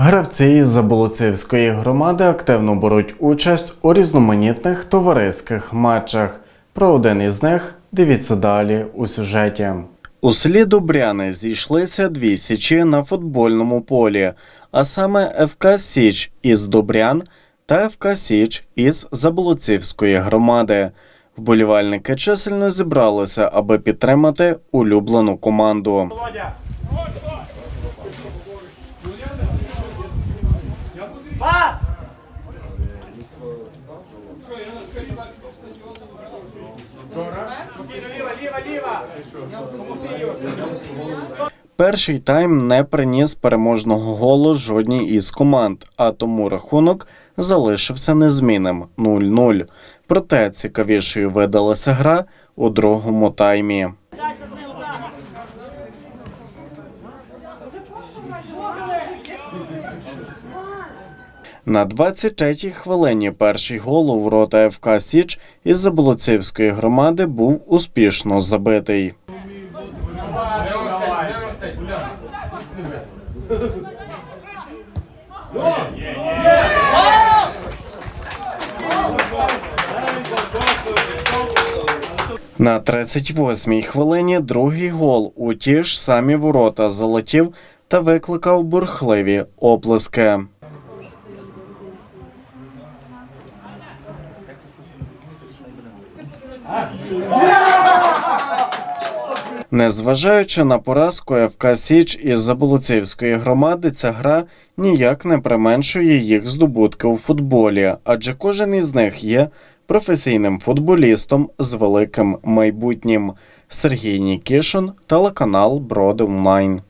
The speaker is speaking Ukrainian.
Гравці із Заболоцівської громади активно беруть участь у різноманітних товариських матчах. Про один із них дивіться далі у сюжеті. У селі Добряни зійшлися дві січі на футбольному полі, а саме ФК Січ із Добрян та ФК Січ із Заболоцівської громади. Вболівальники чисельно зібралися, аби підтримати улюблену команду. Перший тайм не приніс переможного голу жодній із команд, а тому рахунок залишився незмінним 0-0. Проте цікавішою видалася гра у другому таймі. На 23-й хвилині перший гол у ворота ФК Січ із Заболоцівської громади був успішно забитий. На 38-й хвилині другий гол у ті ж самі ворота залетів та викликав бурхливі оплески. Незважаючи на поразку ФК Січ із Заболоцівської громади, ця гра ніяк не применшує їх здобутки у футболі, адже кожен із них є професійним футболістом з великим майбутнім. Сергій Нікішин, телеканал Броди Онлайн.